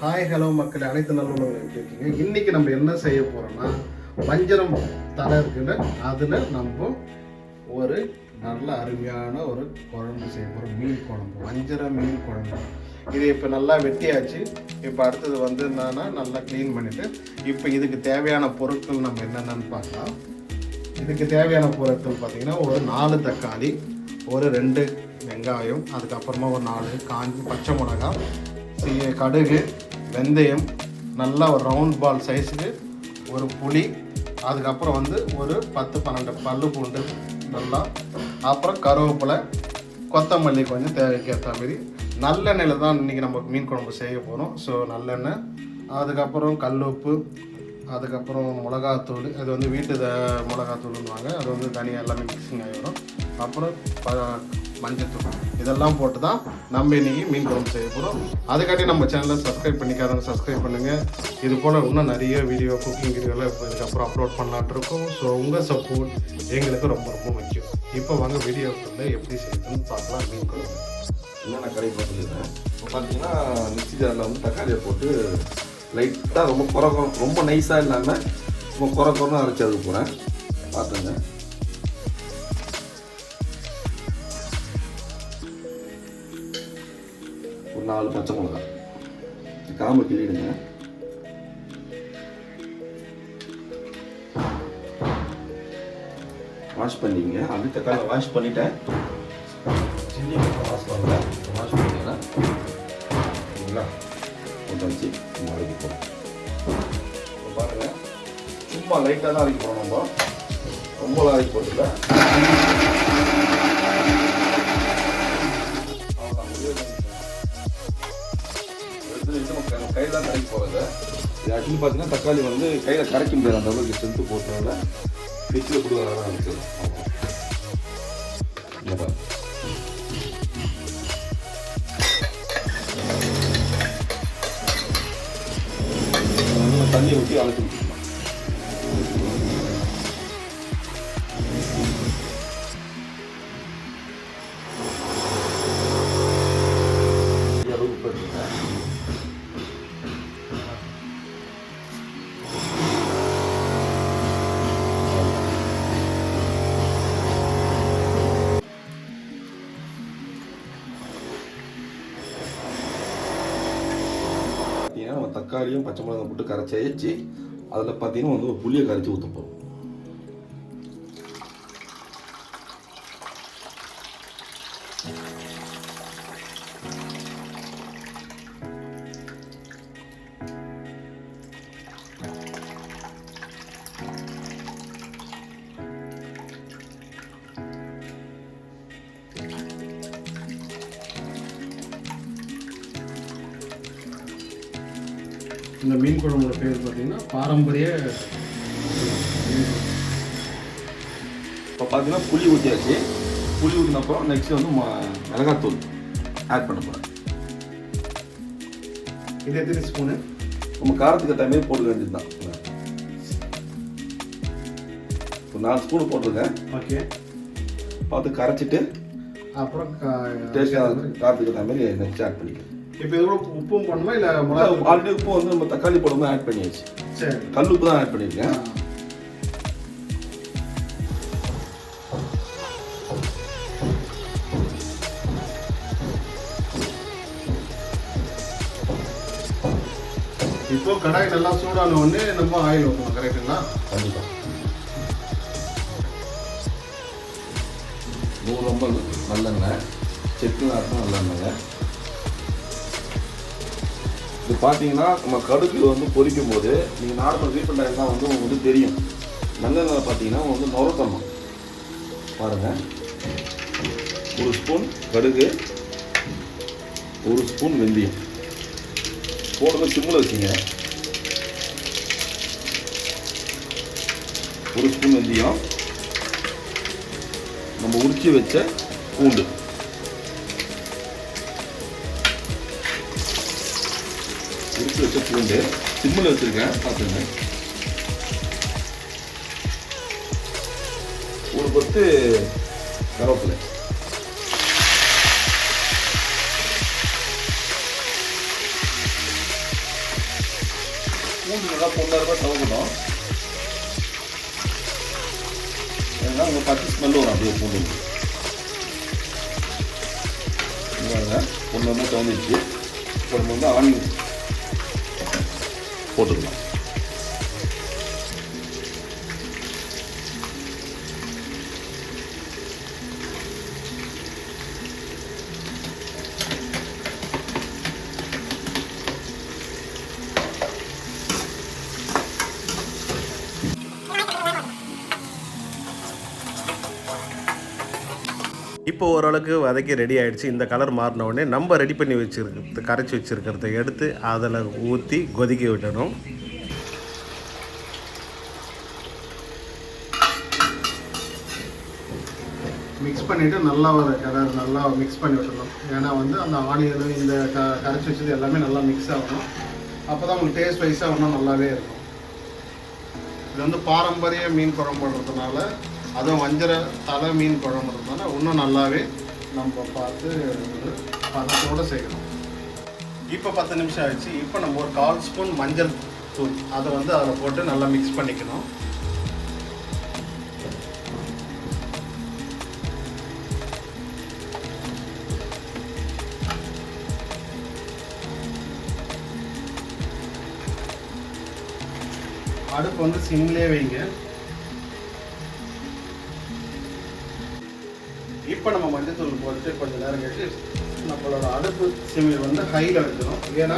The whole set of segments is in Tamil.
ஹாய் ஹலோ மக்கள். அனைத்து நல்லுள்ளவங்களும் எப்படி இருக்கீங்க? இன்னைக்கு நம்ம என்ன செய்ய போறோம்னா வஞ்சரம் தலை இருக்குல்ல அதில் நம்ம ஒரு நல்ல அருமையான ஒரு குழம்பு செய்ய போகிறோம் மீன் குழம்பு வஞ்சர மீன் குழம்பு. இது இப்போ நல்லா வெட்டியாச்சு. இப்போ அடுத்தது வந்து என்னன்னா நல்லா க்ளீன் பண்ணிவிட்டு இப்போ இதுக்கு தேவையான பொருட்கள் நம்ம என்னென்னு பார்க்கலாம். இதுக்கு தேவையான பொருட்கள் பார்த்தீங்கன்னா ஒரு நாலு தக்காளி ஒரு ரெண்டு வெங்காயம் அதுக்கப்புறமா ஒரு நாலு காஞ்சி பச்சை மிளகாய் சி- கடுகு வெந்தயம் நல்லா ஒரு ரவுண்ட் பால் சைஸுக்கு ஒரு புளி அதுக்கப்புறம் வந்து ஒரு பத்து பன்னெண்டு பல்லு பூண்டு நல்லா. அப்புறம் கருவேப்பிலை கொத்தமல்லி கொஞ்சம் தேவைக்கேற்ற மாதிரி. நல்லெண்ணெயில் தான் இன்றைக்கி நம்ம மீன் குழம்பு செய்ய போகிறோம் ஸோ நல்லெண்ணெய். அதுக்கப்புறம் கல் உப்பு அதுக்கப்புறம் மிளகாத்தூள். அது வந்து வீட்டு த- மிளகாத்தூள்னுவாங்க. அது வந்து தனியாக எல்லாமே மிக்சிங் ஆகிடும். அப்புறம் ப மஞ்சத்தூள் இதெல்லாம் போட்டு தான் நம்ம இன்னைக்கு மீன் குழம்பு செய்ய போகிறோம் அதுக்காட்டி நம்ம சேனலை சப்ஸ்கிரைப் பண்ணிக்காதவங்க சப்ஸ்கிரைப் பண்ணுங்கள் இது போல் இன்னும் நிறைய வீடியோ குக்கிங் வீடியோலாம் இப்போ இதுக்கப்புறம் அப்லோட் பண்ணலான் இருக்கோம். ஸோ உங்கள் சப்போர்ட் எங்களுக்கு ரொம்ப ரொம்ப முக்கியம். இப்போ வாங்க வீடியோக்குள்ளே எப்படி செய்யணும்னு பார்க்கலாம் மீன் குழம்பு. என்னென்ன கடை பார்த்துருக்கேன் இப்போ பார்த்தீங்கன்னா மிக்சி ஜாரில் வந்து தக்காளியை போட்டு லைட்டாக ரொம்ப குறை குறை ரொம்ப நைஸாக இல்லாமல் ரொம்ப குறை குறைன்னு அரைச்சி அதுக்கு போகிறேன் பார்த்துங்க. நாலு பச்சை மிளகா. காம்பு கிள்ளிடுங்க வாஷ் பண்ணிங்க அப்படி தக்காளி வாஷ் பண்ணிட்டேன். சில்லி வாஷ் பண்ணல. வாஷ் பண்ணிங்கன்னா சரிங்களா கொண்டு வச்சு அரைக்க போகிறோம் பாருங்கள் சும்மா லைட்டாக தான் அரைக்க போகிறோம் நம்ம. ரொம்பலாம் அரைக்க போகிறதில்ல கையில் தான் கரைக்க போகிறது இது ஆக்சுவலி பார்த்தீங்கன்னா தக்காளி வந்து கையில் கரைக்க முடியாது. அந்த அளவுக்கு ஸ்ட்ரென்த்து போட்டனால ஃப்ரிட்ஜில் கொடுக்க வர ஆரம்பிச்சிடும் தண்ணியை ஊற்றி அழைச்சி தக்காளியும் பச்சை மிளகாய் போட்டு கரைச்சி அழிச்சு அதில் பார்த்தீங்கன்னா வந்து ஒரு புளியை கரைச்சி ஊற்ற போகிறோம் இந்த மீன் குழம்போட பேர் பார்த்தீங்கன்னா பாரம்பரிய இப்போ பார்த்தீங்கன்னா புளி ஊற்றியாச்சு புளி ஊற்றின அப்புறம் நெக்ஸ்ட் வந்து மிளகாத்தூள் ஆட் பண்ண போகிறேன் இது எத்தனை ஸ்பூனு நம்ம காரத்துக்கு மாதிரி போட்டுக்க வேண்டியது தான் ஒரு நாலு ஸ்பூன் போட்டிருக்கேன். ஓகே பார்த்து கரைச்சிட்டு அப்புறம் டேஸ்ட் காரத்துக்கு மாதிரி நெக்ஸ்ட் ஆட் பண்ணிக்கிறேன். இப்போ இது கூட உப்பும் பண்ணுமா இல்லை மிளகா ஆல்ரெடி உப்பு வந்து நம்ம தக்காளி போடும்போது ஆட் பண்ணியாச்சு. சரி. கல் உப்பு தான் ஆட் பண்ணியிருக்கேன். இப்போ கடாய் நல்லா சூடான உடனே நம்ம ஆயில் ஊற்றணும் கரெக்டுங்களா கண்டிப்பாக ரொம்ப நல்லெண்ணெய் செக்கு நாட்டம் நல்லெண்ணெய்ங்க இது பார்த்தீங்கன்னா நம்ம கடுகு வந்து பொரிக்கும் போது நீங்கள் நார்மல் ரீஃபண்ட் ஆயில் தான் வந்து உங்களுக்கு வந்து தெரியும். நல்லெண்ணெய் பார்த்தீங்கன்னா வந்து நுரத்தணும் பாருங்கள் ஒரு ஸ்பூன் கடுகு ஒரு ஸ்பூன் வெந்தயம். போடுறது சிம்மில் வச்சுங்க. ஒரு ஸ்பூன் வெந்தயம். நம்ம உரிச்சி வச்ச பூண்டு. உரிச்சு வச்ச பூண்டு சிம்மில் வச்சுருக்கேன். பார்த்துங்க ஒரு பத்து கருவேப்பிலை. பூண்டு நல்லா பொண்ணாயிரம் தவக்கணும் ஏன்னா உங்கள் பச்சை ஸ்மெல் வரும். அப்படியே பூண்டு. பொண்ணு ஒன்று ஒன்று தவந்துச்சு இப்போ நம்ம வந்து ஆனியன். ポー இப்போ ஓரளவுக்கு வதக்கி ரெடி ஆகிடுச்சு இந்த கலர் மாறின உடனே நம்ம ரெடி பண்ணி வச்சுருக்கிறது கரைச்சி வச்சுருக்கிறத எடுத்து அதில் ஊற்றி கொதிக்க விடணும். மிக்ஸ் பண்ணிவிட்டு நல்லா ஒரு கலர் நல்லா மிக்ஸ் பண்ணி விட்டுடணும். ஏன்னா வந்து அந்த ஆனியன் இந்த க கரைச்சி வச்சது எல்லாமே நல்லா மிக்ஸ் ஆகணும். அப்போ தான் உங்களுக்கு டேஸ்ட் வைஸாக இன்னும் நல்லாவே இருக்கும். இது வந்து பாரம்பரிய மீன் குழம்புன்றதுனால அதுவும் வஞ்சர தலை மீன் குழம்புன்றதுனால இன்னும் நல்லாவே நம்ம பார்த்து பதத்தோடு செய்யணும் இப்போ பத்து நிமிஷம் ஆயிடுச்சு. இப்போ நம்ம ஒரு கால் ஸ்பூன் மஞ்சள் தூள் அதை வந்து அதில் போட்டு நல்லா மிக்ஸ் பண்ணிக்கணும். அடுப்பு வந்து சிம்லேயே வைங்க. இப்போ நம்ம மஞ்சத்தூள் போட்டு கொஞ்சம் நேரம் கழிச்சு நம்மளோட அடுப்பு சிமிழ் வந்து ஹையில் வைக்கணும். ஏன்னா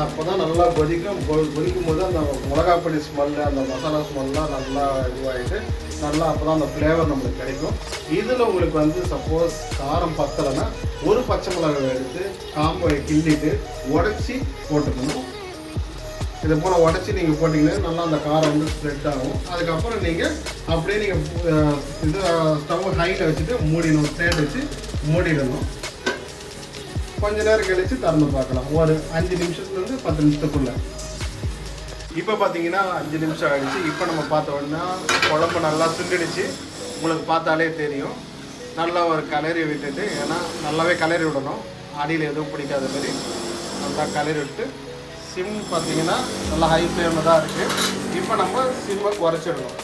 அப்போ தான் நல்லா கொதிக்கும். கொ- கொதிக்கும் போது அந்த மிளகாப்பொடி ஸ்மெல்லு அந்த மசாலா ஸ்மெல்லாம் நல்லா இதுவாகிட்டு நல்லா அப்போ தான் அந்த ஃப்ளேவர் நம்மளுக்கு கிடைக்கும். இதில் உங்களுக்கு வந்து சப்போஸ் காரம் பத்தலைன்னா ஒரு பச்சை மிளகாய் எடுத்து காம்பை கிள்ளிட்டு உடச்சி போட்டுக்கணும். இதை போல் உடச்சி நீங்கள் போட்டிங்கன்னா நல்லா அந்த காரம் வந்து ஸ்ப்ரெட் ஆகும். அதுக்கப்புறம் நீங்கள் அப்படியே நீங்கள் இது ஸ்டவ் ஹையில் வச்சுட்டு மூடிடணும் ஸ்டேண்ட் வச்சு மூடிடணும். கொஞ்ச நேரம் கழித்து திறந்து பார்க்கலாம். ஒரு அஞ்சு நிமிஷத்துலேருந்து பத்து நிமிஷத்துக்குள்ள. இப்போ பார்த்தீங்கன்னா அஞ்சு நிமிஷம் ஆகிடுச்சு இப்போ நம்ம பார்த்த உடனே குழம்பு நல்லா சுண்டிடுச்சு. உங்களுக்கு பார்த்தாலே தெரியும். நல்லா ஒரு கலரி விட்டுட்டு ஏன்னா நல்லாவே கலரி விடணும். அடியில் எதுவும் பிடிக்காத மாதிரி நல்லா கலரி விட்டு சிம் பார்த்தீங்கன்னா நல்லா ஹை ஃப்ளேமில் தான் இருக்குது இப்போ நம்ம சிம்மை குறைச்சிடணும்.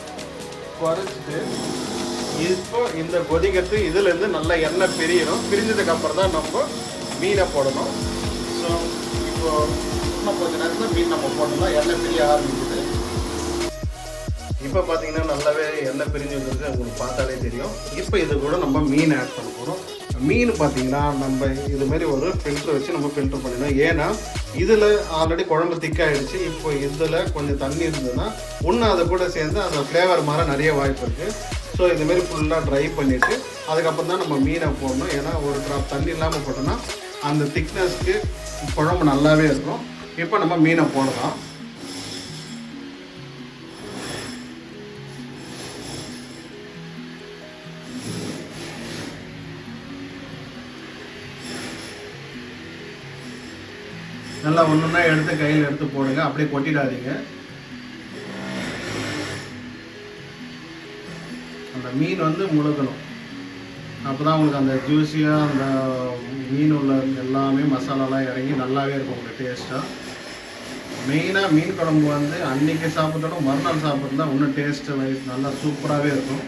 குறைச்சிட்டு இப்போ இந்த கொதிக்கிறது இதுலேருந்து நல்லா எண்ணெய் பிரியணும். பிரிஞ்சதுக்கப்புறம் தான் நம்ம மீனை போடணும். ஸோ இப்போ இன்னும் கொஞ்ச நேரத்தில் மீன் நம்ம போடணும் எண்ணெய் பிரிய ஆரம்பிக்குது. இப்போ பார்த்தீங்கன்னா நல்லாவே எண்ணெய் பிரிஞ்சு வந்துருக்கு உங்களுக்கு பார்த்தாலே தெரியும். இப்போ இது கூட நம்ம மீன் ஆட் பண்ண போகிறோம் மீன் பார்த்தீங்கன்னா நம்ம இது மாதிரி ஒரு ஃபில்டர் வச்சு நம்ம ஃபில்டர் பண்ணிடணும். ஏன்னா இதில் ஆல்ரெடி குழம்பு திக்காயிடுச்சு இப்போ இதில் கொஞ்சம் தண்ணி இருந்ததுன்னா இன்னும் அதை கூட சேர்ந்து அந்த ஃப்ளேவர் மாற நிறைய வாய்ப்பு இருக்குது ஸோ இதுமாரி ஃபுல்லாக ட்ரை பண்ணிவிட்டு அதுக்கப்புறம் தான் நம்ம மீனை போடணும். ஏன்னா ஒரு ட்ராப் தண்ணி இல்லாமல் போட்டோம்னா அந்த திக்னஸ்க்கு குழம்பு நல்லாவே இருக்கும். இப்போ நம்ம மீனை போடலாம். நல்லா ஒன்றுன்னா எடுத்து கையில் எடுத்து போடுங்க. அப்படியே கொட்டிடாதீங்க. அந்த மீன் வந்து முழுகணும் அப்போ தான் உங்களுக்கு அந்த ஜூஸியாக அந்த மீன் உள்ள எல்லாமே மசாலாலாம் இறங்கி நல்லாவே இருக்கும் உங்களுக்கு டேஸ்ட்டாக மெயினாக மீன் குழம்பு வந்து அன்னைக்கு சாப்பிட்டோட மறுநாள் சாப்பிட்றதுனா இன்னும் டேஸ்ட்டு வைஸ் நல்லா சூப்பராகவே இருக்கும்.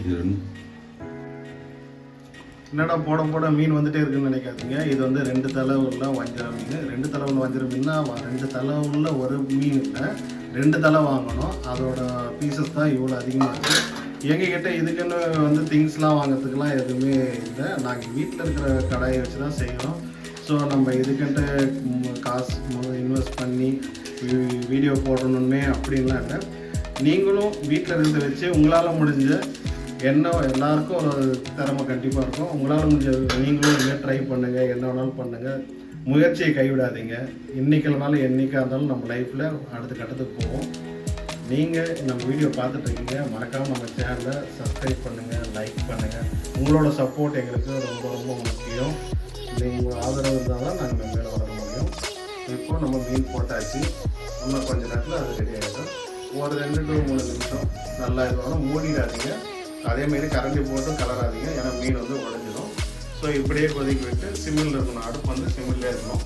இது ரெண்டு. என்னடா போட போட மீன் வந்துட்டே இருக்குன்னு நினைக்காதீங்க. இது வந்து ரெண்டு தலை உள்ள வஞ்சிர மீன். ரெண்டு தலை உள்ள வஞ்சிர மீன்னா ரெண்டு தலை உள்ள ஒரு மீன் இல்லை. ரெண்டு தலை வாங்கணும். அதோட பீசஸ் தான் இவ்வளோ அதிகமாக இருக்குது எங்ககிட்ட இதுக்குன்னு வந்து திங்ஸ்லாம் வாங்குறதுக்குலாம் எதுவுமே இல்லை. நாங்கள் வீட்டில் இருக்கிற கடாயை வச்சு தான் செய்கிறோம் ஸோ நம்ம இதுக்கிட்ட காசு இன்வெஸ்ட் பண்ணி வீடியோ போடணுன்னே அப்படின்லாம் இல்லை. நீங்களும் வீட்டில் இருந்து வச்சு உங்களால் முடிஞ்ச என்ன எல்லாருக்கும் ஒரு திறமை கண்டிப்பாக இருக்கும். உங்களால் முடிஞ்ச நீங்களும் இனிமேல் ட்ரை பண்ணுங்கள் என்ன வேணாலும் பண்ணுங்கள் முயற்சியை கைவிடாதீங்க. இன்னைக்கு இல்லைனாலும் இருந்தாலும் நம்ம லைஃப்பில் அடுத்த கட்டத்துக்கு போவோம். நீங்கள் நம்ம வீடியோ பார்த்துட்டு இருக்கீங்க. மறக்காமல் நம்ம சேனலை சப்ஸ்கிரைப் பண்ணுங்கள் லைக் பண்ணுங்கள் உங்களோட சப்போர்ட் எங்களுக்கு ரொம்ப ரொம்ப முக்கியம். நீங்கள் ஆதரவு இருந்தால் தான் நாங்கள் மேலே வர முடியும். இப்போ நம்ம மீன் போட்டாச்சு. இன்னும் கொஞ்ச நேரத்தில் அது ரெடி ஆகிடும் ஒரு ரெண்டு டு மூணு நிமிஷம். நல்லா இதுவாக மூடிடாதீங்க. அதேமாரி கரண்டி போட்டும் கலராதிங்க ஏன்னா மீன் வந்து உடஞ்சிடும் ஸோ ஸோ இப்படியே கொதிக்க விட்டு சிம்மில் இருக்கணும். அடுப்பு வந்து சிம்மிலே இருக்கணும்.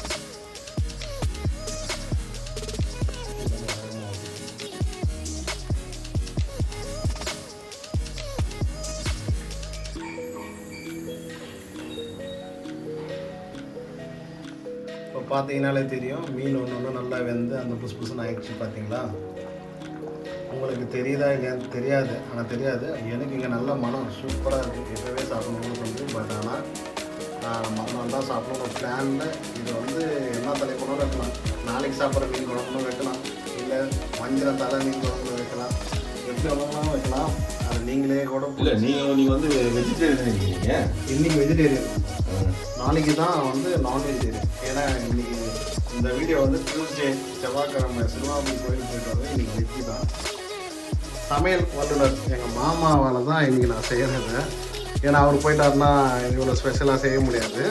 இப்போ பார்த்தீங்கனாலே தெரியும் மீன் ஒன்று ஒன்று நல்லா வெந்து அந்த புஸ் புஸ்ன்னு ஆயிடுச்சு பார்த்தீங்களா? உங்களுக்கு தெரியுதா இல்லையான்னு தெரியாது. ஆனால் தெரியாது. எனக்கு இங்கே நல்ல மனம். சூப்பராக இருக்குது இப்போவே சாப்பிடணும்னு வந்து பட் ஆனால் மனம் தான் சாப்பிடணும். பிளானில் இது வந்து என்ன தலை குழம்பு வைக்கலாம். நாளைக்கு சாப்பிட்ற மீன் குழம்பும் வைக்கலாம். இல்லை வஞ்சிர தலை மீன் குழம்பு வைக்கலாம். எப்படி வேணாலும் வைக்கலாம். அது நீங்களே கூட இல்லை நீங்கள் நீங்கள் வந்து வெஜிடேரியன் இருக்கீங்க. இன்னைக்கு வெஜிடேரியன் நாளைக்கு தான் வந்து நான் வெஜிடேரியன் ஏன்னா இன்னைக்கு இந்த வீடியோ வந்து டியூஸ்டே செவ்வாய்க்கிழமை சிறுவாபுரி கோயில் போயிட்டு வந்து இன்னைக்கு வெஜ்ஜி தான். சமையல் வல்லுநர் எங்கள் மாமாவால் தான் இன்னைக்கு நான் செய்கிறது ஏன்னா அவர் போயிட்டாருன்னா இவ்வளோ ஸ்பெஷலாக செய்ய முடியாது.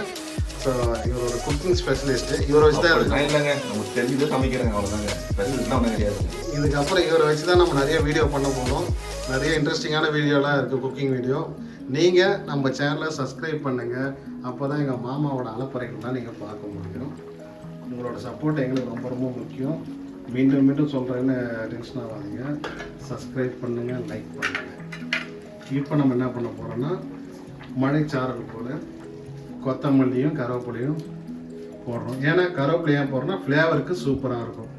ஸோ இவர் ஒரு குக்கிங் ஸ்பெஷலிஸ்ட்டு இவரை வச்சு தான் இல்லைங்க. நமக்கு தெரிஞ்சதை சமைக்கிறேங்க அவ்வளோதாங்க ஸ்பெஷலிஸ்ட்லாம் ஒன்றும் கிடையாது. இதுக்கப்புறம் இவரை வச்சு தான் நம்ம நிறைய வீடியோ பண்ண போகிறோம் நிறைய இன்ட்ரெஸ்டிங்கான வீடியோலாம் இருக்குது குக்கிங் வீடியோ நீங்கள் நம்ம சேனலை சப்ஸ்கிரைப் பண்ணுங்கள் அப்போ தான் எங்கள் மாமாவோட அலப்பறைகள்லாம் நீங்கள் பார்க்க முடியும். உங்களோட சப்போர்ட் எங்களுக்கு ரொம்ப ரொம்ப முக்கியம். மீண்டும் மீண்டும் சொல்கிறேன்னு டென்ஷன் ஆகாதீங்க. சப்ஸ்கிரைப் பண்ணுங்கள் லைக் பண்ணுங்கள் இப்போ நம்ம என்ன பண்ண போகிறோன்னா மழைச்சாரல் போல் கொத்தமல்லியும் கருவேப்பிலையும் போடுறோம். ஏன்னா கருவேப்பிலை ஏன் ஃப்ளேவருக்கு சூப்பராக இருக்கும்.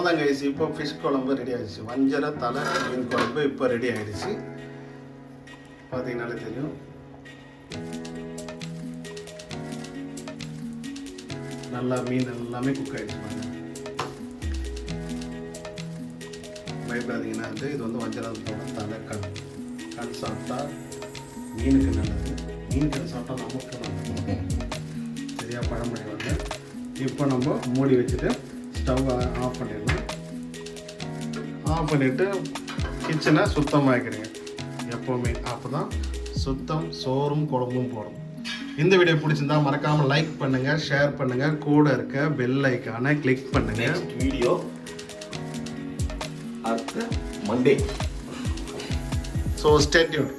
அவ்வளோதான் கைஸ் இப்போ ஃபிஷ் குழம்பு ரெடி ஆகிடுச்சு வஞ்சர தலை மீன் குழம்பு இப்போ ரெடி ஆகிடுச்சு பார்த்தீங்கனாலே தெரியும். நல்லா மீன் எல்லாமே குக் ஆகிடுச்சு பயப்படாதீங்கன்னா வந்து இது வந்து வஞ்சரத்தோட தலை கண் கண் சாப்பிட்டா மீனுக்கு நல்லது. மீன் கண் சாப்பிட்டா நமக்கு நல்லது. சரியாக பழமொழி வந்து இப்போ நம்ம மூடி வச்சுட்டு ஸ்டவ் ஆஃப் பண்ணிடலாம் ஆஃப் பண்ணிவிட்டு கிச்சனை சுத்தமாக்கிடுங்க. எப்போவுமே அப்போ தான் சுத்தம் சோறும் குழம்பும் போடும். இந்த வீடியோ பிடிச்சிருந்தா மறக்காம லைக் பண்ணுங்க ஷேர் பண்ணுங்க கூட இருக்க பெல் ஐக்கானை கிளிக் பண்ணுங்க. நெக்ஸ்ட் வீடியோ அடுத்த மண்டே ஸோ ஸ்டேட்யூன்